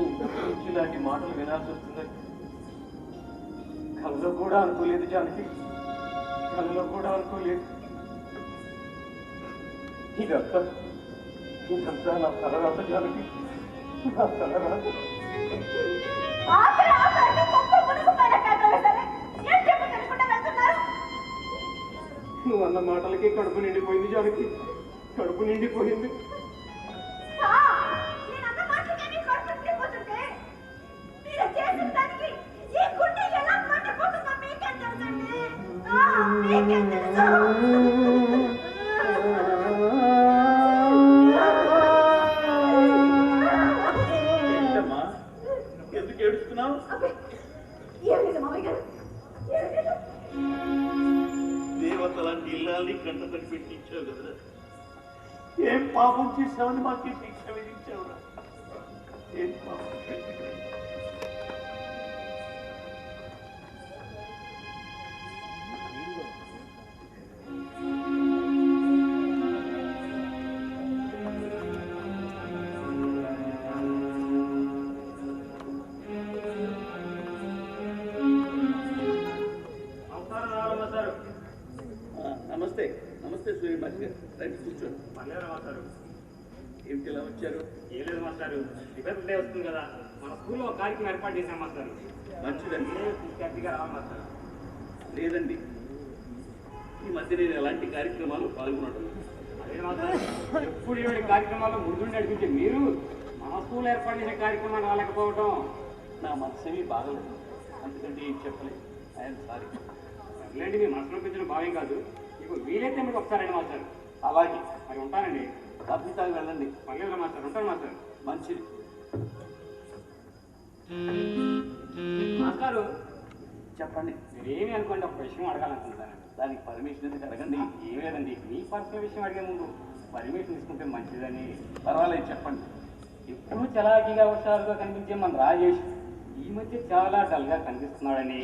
ఇంతకు నుంచి ఇలాంటి మాటలు వినాల్సి వస్తుందని కళ్ళలో కూడా అనుకోలేదు జానకి. కళ్ళలో కూడా అనుకోలేదు. ఇదంతా ఇదంతా నా తలరాత జానకి. నా తలరాత. నువ్వు అన్న మాటలకి కడుపు నిండిపోయింది జానకి. కడుపు నిండిపోయింది. లేదండి ఈ మధ్య నేను ఎలాంటి కార్యక్రమాలు పాల్గొనడం ఎప్పుడు ఇలాంటి కార్యక్రమాల్లో ముందుండి నడిపించే మీరు మన స్కూల్ ఏర్పాటు చేసే కార్యక్రమాన్ని రాలేకపోవడం నా మనసేమీ బాగలేదు. అందుకంటే ఏం చెప్పలేదు ఐఎమ్ సారీ సర్లేండి మీ మనసులో పెంచిన భావ్యం కాదు. మీకు వీలైతే మీకు ఒకసారి మాస్టర్. అలాగే. మరి ఉంటానండి. అద్భుతంగా వెళ్ళండి. పర్లేదు మాస్టర్. ఉంటాను మాస్టర్. మంచిది. మాస్టారు చెప్పండి. మీరేమి అనుకోండి ఒక విషయం అడగాలనుకుంటున్నానండి దానికి పర్మిషన్ ఎందుకు అడగండి. ఏం లేదండి మీ పర్సనల్ విషయం అడిగే ముందు పర్మిషన్ తీసుకుంటే మంచిదని. పర్వాలేదు చెప్పండి. ఎప్పుడు చలాకీగా హుషారుగా కనిపించే మన రాజేష్ ఈ మధ్య చాలా డల్గా కనిపిస్తున్నాడని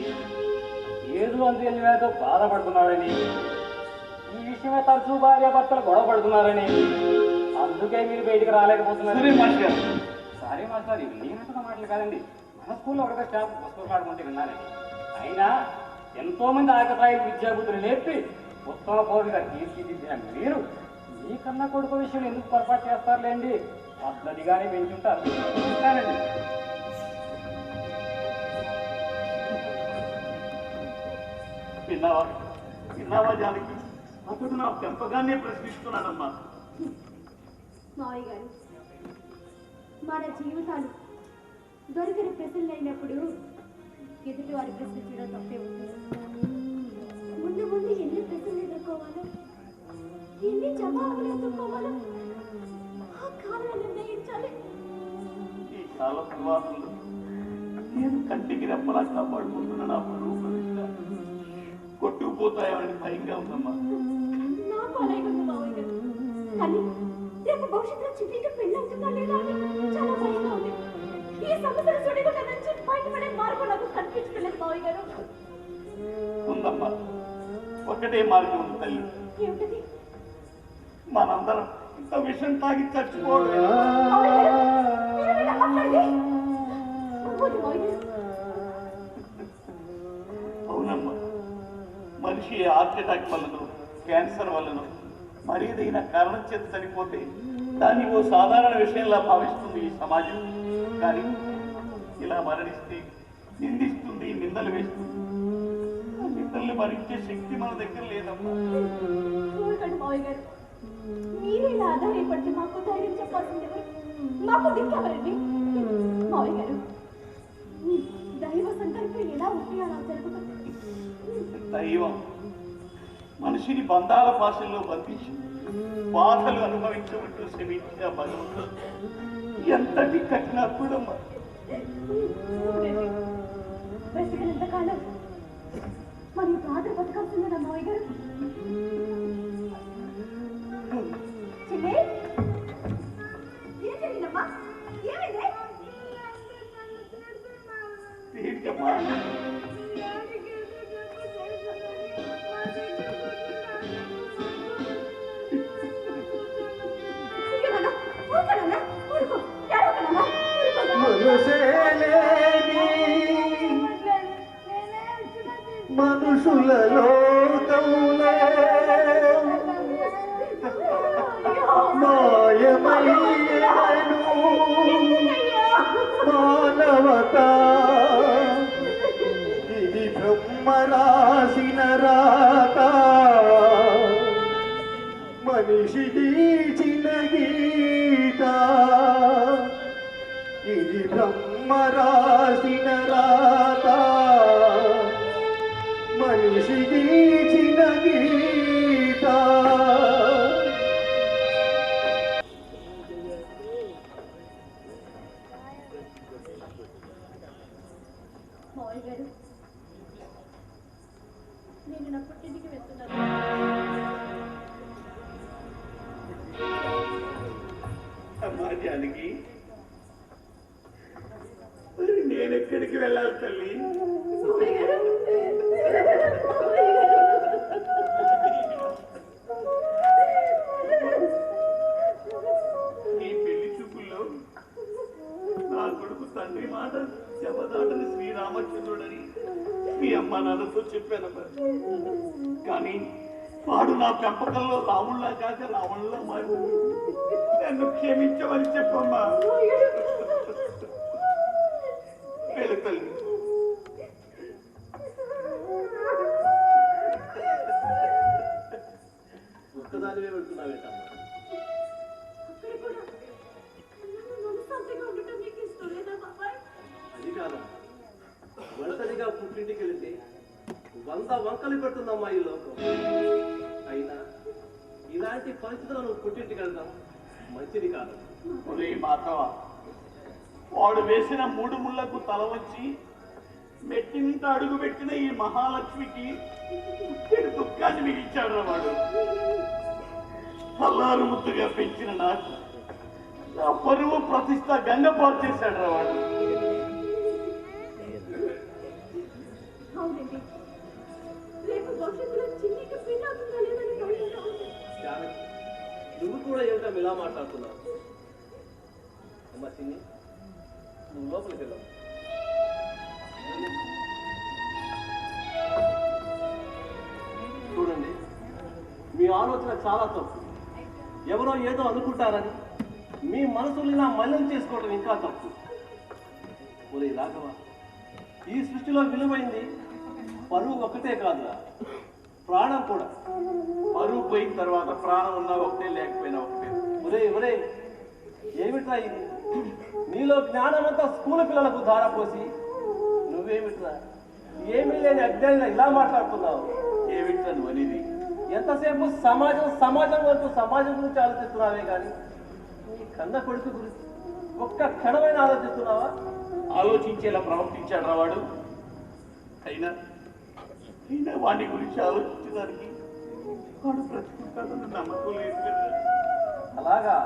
ఏదో అందుకని వేదో బాధపడుతున్నాడని ఈ విషయమే తరచూ భార్య భర్తలు గొడవ పడుతున్నారని. అందుకే మీరు బయటికి రాలేకపోతున్నారు. సారీ మాస్టర్ ఇవి నేనంటున్న మాటలు కాదండి. మన స్కూల్లో ఒకటే స్టాఫ్ పుస్తకాలు ఆడుకుంటే విన్నానండి. అయినా ఎంతో మంది ఆకతాయి విద్యాబుద్ధులు నేర్పి ఉత్తమ పౌరులుగా తీర్చిదిద్దిన మీరు మీకన్నా కొడుకు విషయం ఎందుకు పొరపాటు చేస్తారులేండి? పద్ధతిగానే పెంచుంటారు. చూస్తానండి విన్నావా? విన్నావా జానకి? అతడు నా పెంపకాన్నే ప్రశ్నిస్తున్నాడమ్మా. గారు మన జీవితాలు దొరికిన ప్రశ్నలు అయినప్పుడు ఎదుటి వారి ప్రశ్నించడం తప్పే ఉంటుంది ముందు ముందు ఎన్ని ప్రశ్నలు ఎదుర్కోవాలో ఎన్ని జవాబులు ఎదుర్కోవాలో ఆ కాలం నిర్ణయించాలి. ఈ కాల వివాదంలో నేను కంటికి రెప్పలా కాపాడుకుంటున్న నా పరువు ప్రతిష్ట కొట్టుకుపోతాయని భయంగా ఉందమ్మా. ఉంది మావయ్య కానీ రేపు భవిష్యత్తులో చిట్టికి పెళ్ళి అవుతుందా లేదా చాలా భయంగా ఉంది. ఈ బయటపడే మార్గం నాకు కనిపించలేదు మావయ్య గారు. ఉందమ్మా ఒకటే మార్గం ఉంది తల్లి. ఏమిటది? మనందరం ఇంత విషం తాగి గారు. అవునమ్మా మనిషి హార్ట్ అటాక్ వల్లనో క్యాన్సర్ వల్లనో మరేదైనా కారణం చేత చనిపోతే దాన్ని ఓ సాధారణ విషయంలా భావిస్తుంది ఈ సమాజం. కానీ ఇలా మరణిస్తే నిందిస్తుంది నిందలు వేస్తుంది. నిందల్ని భరించే శక్తి మన దగ్గర లేదమ్మా. చూడకండి మావయ్య గారు. మీరే ఇలా ఆధారపడితే మాకు ధైర్యం చెప్పాల్సింది ఎవరు? మాకు దిక్కెవరండి? మావయ్య గారు దైవ సంకల్పం ఎలా ఉంటే అలా జరుగుతుంది? దైవం మనిషిని బంధాల పాశల్లో బంధించి బాధలు అనుభవించమంటూ శ్రమించిన భగవంతుడు. ఎంతటి కఠినాత్ముడమ్మా. బ్రతికినంత కాలం మరి బాధ బతకాల్సిందా మావయ్య గారు? చిన్ని? ఏం జరిగిందమ్మా? ఏమైంది? లోకంలో మాయమయ్యను మానవత ఇది బ్రహ్మ రాసిన రాత మనిషి గీచిన గీత ఇది బ్రహ్మ రాసిన రాత అమ్మా మరి నేను ఎక్కడికి వెళ్ళాలి తల్లి? ఈ పెళ్ళి చూపుల్లో నా కొడుకు తండ్రి మాట జపదాటని శ్రీరామచంద్రుడని మీ అమ్మ నాన్నతో చెప్పానమ్మా కానీ వాడు నా పెంపకంలో రాముళ్ళ కాక రావణులా మారి నన్ను క్షమించమని చెప్పమ్మా. వెళ్ళు తల్లి. వాడు వేసిన మూడు ముళ్ళకు తల వచ్చి మెట్టి మీద అడుగు పెట్టిన ఈ మహాలక్ష్మికి దుఃఖాన్ని మిగిల్చాడు వాడు. పల్లారు ముద్దుగా పెంచిన నాకు నా పరువు ప్రతిష్ట గంగపాటు చేశాడు రా వాడు. నువ్వు కూడా ఏమిటో ఇలా మాట్లాడుతున్నావు? అమ్మా చిన్ని. నువ్వు లోపలికి వెళ్ళావు చూడండి మీ ఆలోచన చాలా తప్పు. ఎవరో ఏదో అనుకుంటారని మీ మనసుని నా మలినం చేసుకోవడం ఇంకా తప్పు. ఒరే రాఘవ ఈ సృష్టిలో విలువైంది పరువు ఒక్కటే కాదురా. ప్రాణం కూడా. పరువు పోయిన తర్వాత ప్రాణం ఉన్నా ఒకటే లేకపోయినా ఒకటే. ఒరే ఒరే ఏమిట్రా ఇది? నీలో జ్ఞానమంతా స్కూల్ పిల్లలకు ధారపోసి నువ్వేమిట్రా? ఏమీ లేని అజ్ఞానిలా ఇలా మాట్లాడుతున్నావు? ఏమిటా నువ్వు అనేది? ఎంతసేపు సమాజం సమాజం వరకు సమాజం గురించి ఆలోచిస్తున్నావే కానీ నీ కన్న కొడుకు గురించి ఒక్క క్షణమైన ఆలోచిస్తున్నావా? ఆలోచించేలా ప్రవర్తించాడు రా వాడు. అయినా అయినా వాడి గురించి ఆలోచించడానికి వాడు బ్రతుకుంటాడని నమ్మకం లేదు అలాగా?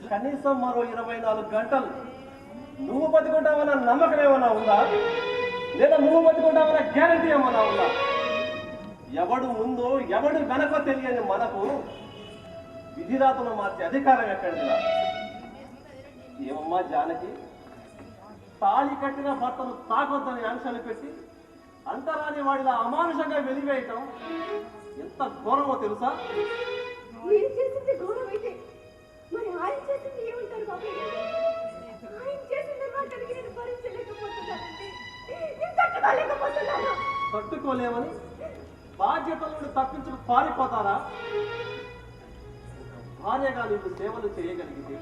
కనీసం మరో ఇరవై నాలుగు గంటలు. నువ్వు బతుకుంటావన్న నమ్మకం ఏమైనా ఉందా? లేదా నువ్వు బతుకుంటావన్న గ్యారంటీ ఏమైనా ఉందా? ఎవడు ముందో ఎవడు వెనకో తెలియని మనకు విధిరాతను మార్చే అధికారం ఎక్కడిదిరా ఏమమ్మా జానకి? తాళి కట్టిన భర్తను తాకొద్దని ఆంక్షలు పెట్టి అంతరాని వాడిలా అమానుషంగా వెలివేయటం ఎంత ఘోరమో తెలుసా? మరి ఆయన చేసింది ఏమంటారు ఆయన చేసిన నేను భరించలేకపోతున్నానండి. తట్టుకోలేకపోతున్నాను. తట్టుకోలేమని? బాధ్యతల నుండి తప్పించుకు పారిపోతారా? భార్యగా నీకు సేవలు చేయగలిగితే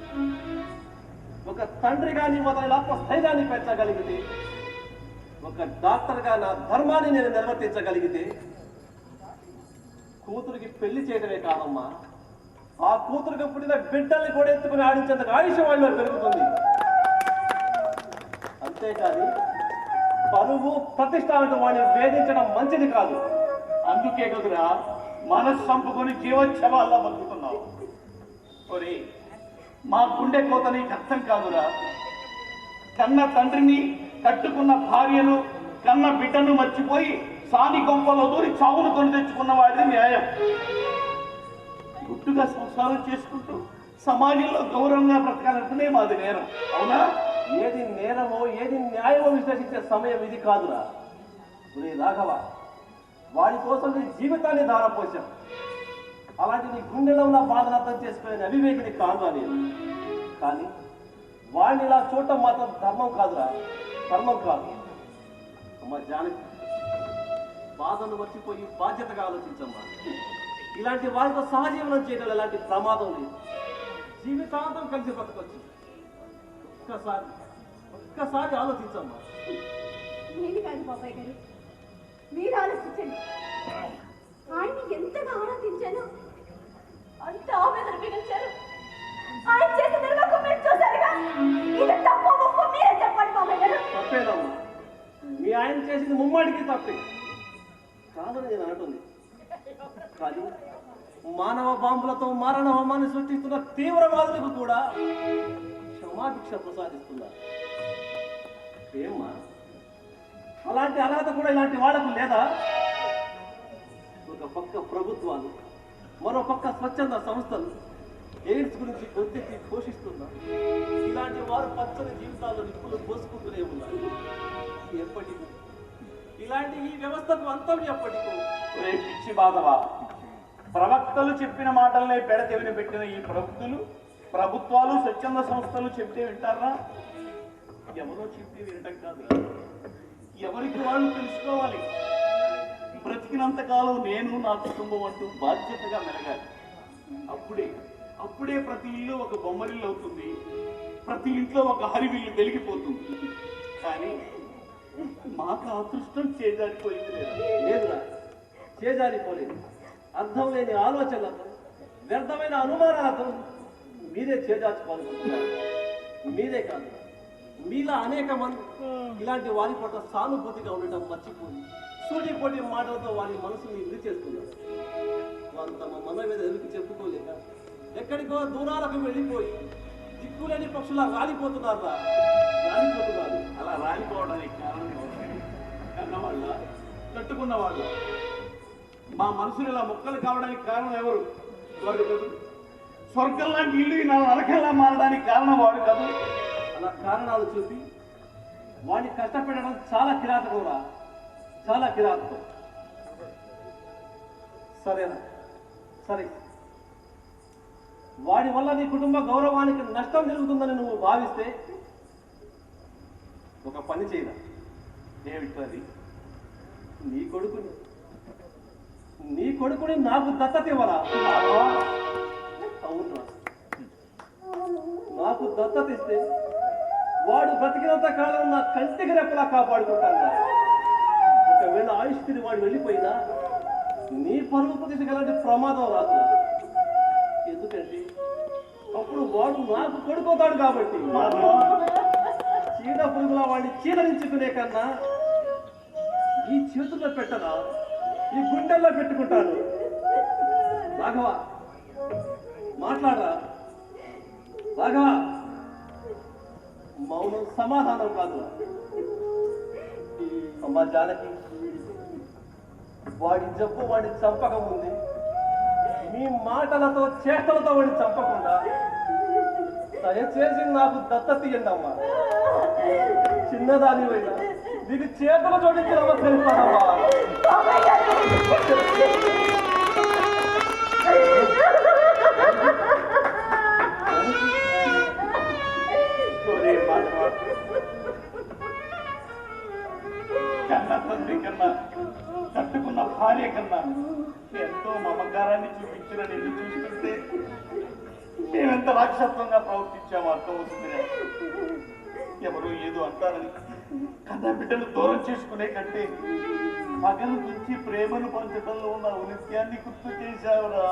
ఒక తండ్రిగా నీ మొదలైన స్థైర్యాన్ని పెంచగలిగితే ఒక డాక్టర్గా నా ధర్మాన్ని నేను నిర్వర్తించగలిగితే కూతురికి పెళ్ళి చేయడమే కాదమ్మా. ఆ కూతురుకు పుట్టిన బిడ్డల్ని కూడా ఎత్తుకుని ఆడించేందుకు ఆయుష వాళ్ళు పెరుగుతుంది అంతేకాని పరువు ప్రతిష్ట అంటూ వాడిని వేధించడం మంచిది కాదు. అందుకే కదురా మనసు చంపుకొని జీవోత్సవాల్లో బతుకుతున్నావు. ఒరే మా గుండె కోత నీకు అర్థం కాదురా. కన్న తండ్రిని కట్టుకున్న భార్యను కన్న బిడ్డను మర్చిపోయి సాని గొంపలో దూరి చావును కొని తెచ్చుకున్న వాడిని న్యాయం. గుట్టుగా సంసారం చేసుకుంటూ సమాజంలో గౌరవంగా బ్రతకాలంటేనే మాది నేరం. అవునా? ఏది నేరమో ఏది న్యాయమో విశ్లేషించే సమయం ఇది కాదురా. ఒరే రాఘవ వాడి కోసం నీ జీవితాన్ని దారపోసాం అలాంటి నీ గుండెలో ఉన్న బాధను అర్థం చేసుకునే అవివేకిని కాదురా నేను. కానీ వాడిని ఇలా చూడటం మాత్రం ధర్మం కాదురా. ధర్మం కాదు. అమ్మ జానకి బాధను మర్చిపోయి బాధ్యతగా ఆలోచించమ్మా. ఇలాంటి వారితో సహజీవనం చేయడం ఎలాంటి ప్రమాదం లేదు. జీవితాంతం కలిసి బతకొచ్చు. ఒక్కసారి ఒక్కసారి ఆలోచించమ్మా. నేను కాదు బాబాయ్ గారు? మీరు ఆలోచించండి. ఆయన్ని ఎంతగా ఆరాధించాను అంత ఆవేదన మిగిల్చారు. ఆయన చేసిన నిర్వాహకం మీరు చూశారుగా? ఇది తప్పు ఒప్పు మీరే చెప్పండి బాబాయ్ గారు. తప్పేదమ్మా. మీ ఆయన చేసింది ముమ్మాడికి తప్పే. కాదని నేను అంటుంది కానీ మానవ బాంబులతో మారణ హోమాన్ని సృష్టిస్తున్న తీవ్రవాదులకు కూడా క్షమాభిక్ష ప్రసాదిస్తున్నారు. ఏమ్మా అలాంటి అర్హత కూడా ఇలాంటి వాళ్ళకు లేదా? ఒక పక్క ప్రభుత్వాలు మరో పక్క స్వచ్ఛంద సంస్థలు ఎయిడ్స్ గురించి గొంతెత్తి పోషిస్తున్నారు ఇలాంటి వారు పచ్చని జీవితాల్లో నిప్పులు పోసుకుంటూనే ఉన్నారు. వ్యవస్థకు అంతం ఎప్పటికో ఒరే పిచ్చి బాధవా? ప్రవక్తలు చెప్పిన మాటలనే పెడతెవిని పెట్టిన ఈ ప్రవక్తులు ప్రభుత్వాలు స్వచ్ఛంద సంస్థలు చెప్తే వింటారా? ఎవరో చెప్తే వినటం కాదు ఎవరికి వాళ్ళు తెలుసుకోవాలి? బ్రతికినంతకాలం నేను నా కుటుంబం అంటూ బాధ్యతగా మెలగాలి. అప్పుడే అప్పుడే ప్రతి ఇల్లు ఒక బొమ్మరిల్లు అవుతుంది. ప్రతి ఇంట్లో ఒక హరివిల్లు వెలిగిపోతుంది. కానీ మాకు అదృష్టం చేజారిపోయింది లేదు. లేదురా. చేజారిపోలేదు. అర్థం లేని ఆలోచనలతో వ్యర్థమైన అనుమానాలతో మీరే చేజార్చుకోవాలనుకుంటున్నారు. మీరే కాదు మీలా అనేక మంది ఇలాంటి వారి పట్ల సానుభూతిగా ఉండటం మర్చిపోయి సూటిపోటి మాటలతో వారి మనసుని విడి చేస్తున్నారు. వారు తమ మీద ఎదురు చెప్పుకోలేక ఎక్కడికో దూరాలకు వెళ్ళిపోయి దిక్కులేని పక్షులా రాలిపోతున్నారా రాలిపోతున్నారు. అలా రాలిపోవడానికి కారణం ఎవరు కన్నవాళ్ళ తట్టుకున్న వాళ్ళ మా మనసులు ఇలా మొక్కలు కావడానికి కారణం ఎవరు? వాడు కాదు. స్వర్గం లాంటి ఇల్లు నా మారడానికి కారణం వాడు కాదు. అలా కారణాలు చూపి వాడిని కష్టపెట్టడం చాలా కిరాతకంరా చాలా కిరాతకం. సరేనా? సరే. వాడి వల్ల నీ కుటుంబ గౌరవానికి నష్టం జరుగుతుందని నువ్వు భావిస్తే ఒక పని చేయరా ఏమిటది నీ కొడుకుని నీ కొడుకుని నాకు దత్తత ఇవ్వరా అవును నాకు దత్తత ఇస్తే వాడు బ్రతికినంత కాలం నా కంటికి రెప్పలా కాపాడుకుంటాను ఒకవేళ ఆయుష్ తిరిగి వాడు వెళ్ళిపోయినా నీ పరువు ప్రతిష్టకి ప్రమాదం రాదు ఎందుకంటే అప్పుడు వాడు నాకు కొడుకుతాడు కాబట్టి. చీడ పురుగుల వాడిని చీదరించుకునే కన్నా ఈ చేతుల్లో పెట్టనా? ఈ గుండెల్లో పెట్టుకుంటాను. రాఘవ మాట్లాడరా. రాఘవ మౌనం సమాధానం కాదు. అమ్మా జానకి వాడి జబ్బు వాడిని చంపక ముందు మీ మాటలతో చేష్టలతో వాడిని చంపకుండా దయచేసి నాకు దత్తత తీయండి అమ్మా. చిన్నదాని అయినా నీకు చేతులు జోడించిన సరిపోదమ్మా తండ్రి కన్నా తట్టుకున్న భార్య కన్నా ఎంతో మమకారాన్ని చూపించిన నిన్ను చూస్తుంటే మేమెంత రాక్షసంగా ప్రవర్తించామో అర్థమవుతుంది ఎవరు ఏదో అంటారని. కన్న బిడ్డలు దూరం చేసుకునే కంటే మగను గురించి ప్రేమను పంచడంలో ఉన్న ఉనిత్యాన్ని గుర్తు చేశావురా.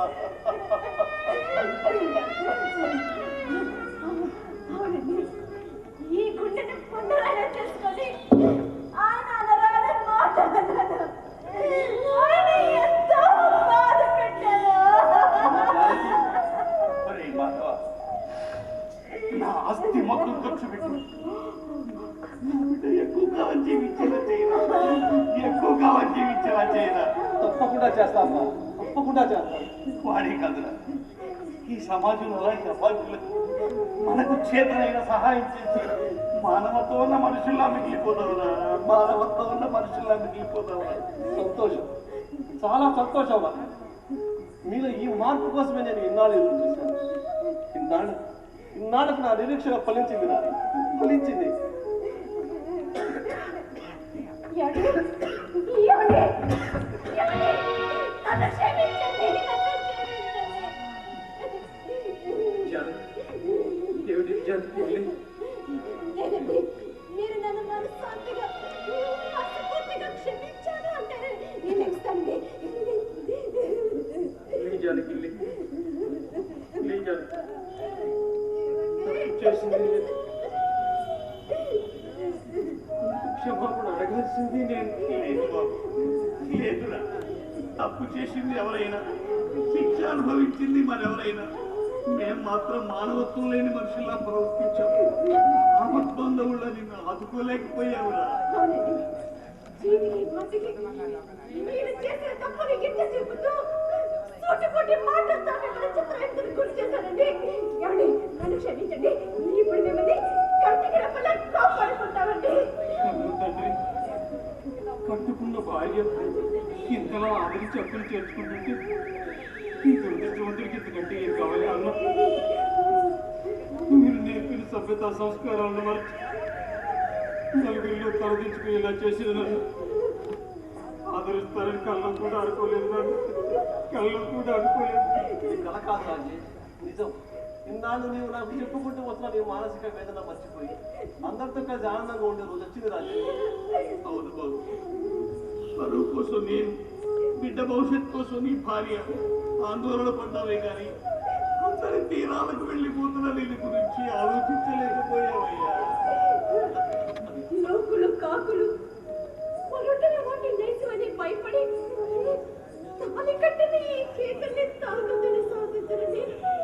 సమాజంలో ఈ అభాగ్యులకు మనకు చేతనైన సహాయం చేసి మానవత్వం ఉన్న మనుషుల్లా మిగిలిపోతావురా. మానవత్వం ఉన్న మనుషుల్లా మిగిలిపోతావురా. సంతోషం. చాలా సంతోషం మీరు ఈ మార్పు కోసమే నేను ఇన్నాళ్ళు ఎదురు చూశాను. ఇన్నాళ్ళు? ఇన్నాళ్ళకు నా నిరీక్షణ ఫలించింది నా ఫలించింది. ఏమండి? ఏమండి? ఏమండి? నన్ను క్షమించండి, నన్ను క్షమించండి. లేదండి, మీరు నన్ను మనస్ఫూర్తిగా మనస్ఫూర్తిగా క్షమించాను అంటారు. నేను నెక్స్ట్ అండి. చేసింది క్షమాపణ అడగాల్సింది నేను. లేదు బాబు. లేదురా. తప్పు చేసింది ఎవరైనా శిక్ష అనుభవించింది మరెవరైనా. మేము మాత్రం మానవత్వం లేని మనుషుల్లా ప్రవర్తించాము ఆపద్బంధువుల్లో నిన్ను ఆదుకోలేకపోయావురా అవునండి. చీటికి మాటికి మీరు చేసిన తప్పుని సభ్యత సంస్కారాలను మర్చి నలుగురిలో తలదించుకునేలా చేసిన నన్ను ఆదరిస్తారని కళ్ళం కూడా అనుకోలేదు నన్ను. కళ్ళం కూడా అనుకోలేదు కాదు నిజం. ఇన్నాళ్ళు నీవు నాకు చెప్పుకుంటూ వస్తున్న నీ మానసిక వేదన మర్చిపోయి అందరితో కలిసి ఆనందంగా ఉండే రోజు వచ్చింది రాజే. అవును బాబు. స్వరూప్ కోసం నేను బిడ్డ భవిష్యత్ కోసం నీ భార్య ఆందోళన పడ్డావే కానీ మరి తీరాలకు వెళ్ళిపోతున్న దీని గురించి ఆలోచించలేకపోయావయ్యా లోకులు కాకులు పొరటల వంటి నేసమని భయపడి తాలి కట్టిన ఈ చేతుల్ని తాగుతున్న సాగుతున్న